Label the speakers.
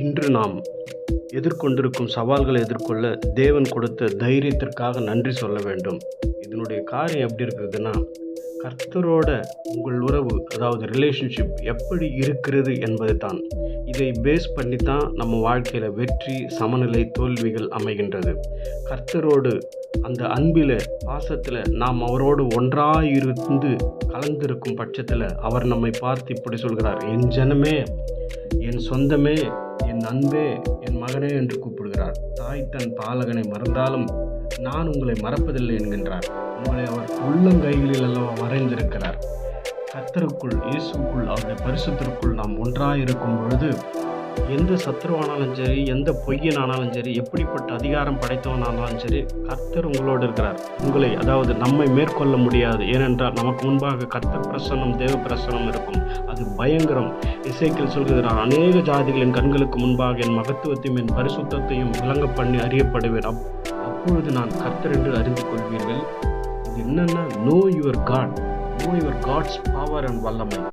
Speaker 1: இன்று நாம் எதிர்கொண்டிருக்கும் சவால்களை எதிர்கொள்ள தேவன் கொடுத்த தைரியத்திற்காக நன்றி சொல்ல வேண்டும். இதனுடைய காரியம் எப்படி இருக்குதுன்னா கர்த்தரோட உங்கள் உறவு அதாவது ரிலேஷன்ஷிப் எப்படி இருக்கிறது என்பது தான் இதை பேஸ் பண்ணி தான் நம்ம வாழ்க்கையில் வெற்றி சமநிலை தோல்விகள் அமைகின்றது. கர்த்தரோடு அந்த அன்பில் பாசத்தில் நாம் அவரோடு ஒன்றாக இருந்து கலந்திருக்கும் பட்சத்தில் அவர் நம்மை பார்த்து இப்படி சொல்கிறார் என் ஜனமே என் சொந்தமே என் அன்பே என் மகனே என்று கூப்பிடுகிறார். தாய் தன் பாலகனை மறந்தாலும் நான் உங்களை மறப்பதில்லை என்கின்றார். உங்களை அவர் உள்ளங்கைகளில் அல்லவா மறைந்திருக்கிறார். கத்தருக்குள் இயேசுக்குள் அவருடைய பரிசுத்திற்குள் நாம் ஒன்றாக இருக்கும் பொழுது எந்த சத்ருவானாலும் சரி எந்த பொய்யனானாலும் சரி எப்படிப்பட்ட அதிகாரம் படைத்தவனானாலும் சரி கர்த்தர் உங்களோடு இருக்கிறார். உங்களை அதாவது நம்மை மேற்கொள்ள முடியாது. ஏனென்றால் நமக்கு முன்பாக கர்த்தர் பிரசன்னம் தேவ பிரசன்னம் இருக்கும். அது பயங்கரம். இசைக்கில் சொல்கிறார் அநேக ஜாதிகளின் கண்களுக்கு முன்பாக என் மகத்துவத்தையும் என் பரிசுத்தத்தையும் விளங்க பண்ணி அறியப்படுவேன். அப் அப்பொழுது நான் கர்த்தர் என்று அறிந்து கொள்வீர்கள். இது என்னென்னா know your God know your God's power and வல்லமை.